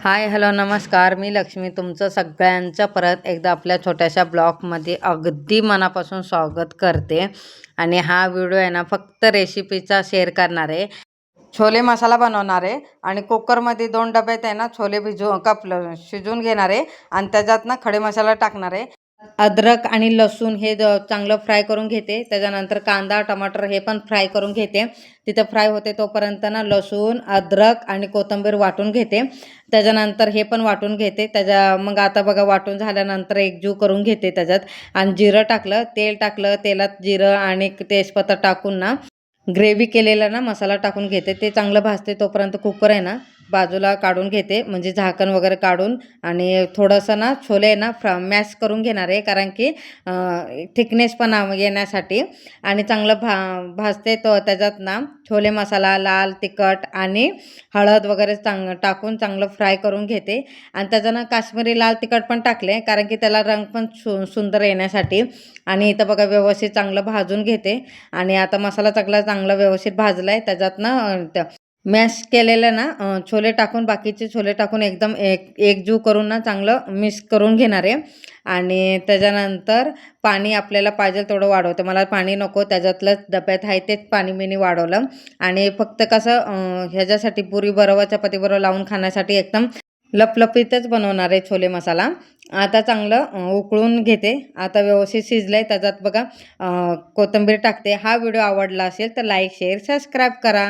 Hi hello नमस्कार. मी लक्ष्मी तुमचं सगळ्यांचं परत एकदा आपल्या छोट्याशा ब्लॉगमध्ये अगदी मनापासून स्वागत करते. आणि हा व्हिडिओ आहे ना फक्त रेसिपीचा शेअर करणार. आहे छोले मसाला बनवणार आहे आणि कुकरमध्ये दोन डब्यात आहे ना छोले भिजू कपलं शिजवून घेणार आहे आणि त्याच्यात ना खडे मसाला टाकणार. आहे अद्रक आणि लसूण हे चांगलं फ्राय करून घेते. त्याच्यानंतर कांदा टमाटर हे पण फ्राय करून घेते. तिथं फ्राय होते तोपर्यंत ना लसूण अद्रक आणि कोथिंबीर वाटून घेते. त्याच्यानंतर हे पण वाटून घेते. त्याच्या मग आता बघा वाटून झाल्यानंतर एकजीव करून घेते त्याच्यात. आणि जिरं टाकलं तेल टाकलं तेलात जिरं आणि तेजपत्ता टाकून ना ग्रेव्ही केलेला ना मसाला टाकून घेते. ते चांगलं भाजते तोपर्यंत कुकर आहे ना. बाजूला काढून घेते म्हणजे झाकण वगैरे काढून आणि थोडंसं ना छोले आहे ना फ्रा मॅश करून घेणार आहे कारण की थिकनेस पण येण्यासाठी. आणि चांगलं भा भाजते तो त्याच्यात ना छोले मसाला लाल तिखट आणि हळद वगैरे चांग टाकून चांगलं फ्राय करून घेते. आणि त्याच्यानं काश्मीरी लाल तिखट पण टाकले कारण की त्याला रंग पण सु सुंदर येण्यासाठी. आणि इथं बघा व्यवस्थित चांगलं भाजून घेते. आणि आता मसाला चांगला चांगला व्यवस्थित भाजला आहे त्याच्यात ना त्या मॅश केलेलं ना छोले टाकून बाकीचे छोले टाकून एकदम एक एकजू करून ना चांगलं मिक्स करून घेणार आहे. आणि त्याच्यानंतर पाणी आपल्याला पाहिजे तेवढं वाढवते. मला पाणी नको त्याच्यातलंच डब्यात आहे तेच पाणी मी वाढवलं. आणि फक्त कसं ह्याच्यासाठी पुरी बरोबर चपाती बरोबर लावून खाण्यासाठी एकदम लपलपीतच बनवणार आहे छोले मसाला. आता चांगलं उकळून घेते. आता व्यवस्थित शिजलं आहे त्याच्यात बघा कोथिंबीर टाकते. हा व्हिडिओ आवडला असेल तर लाईक शेअर सबस्क्राईब करा.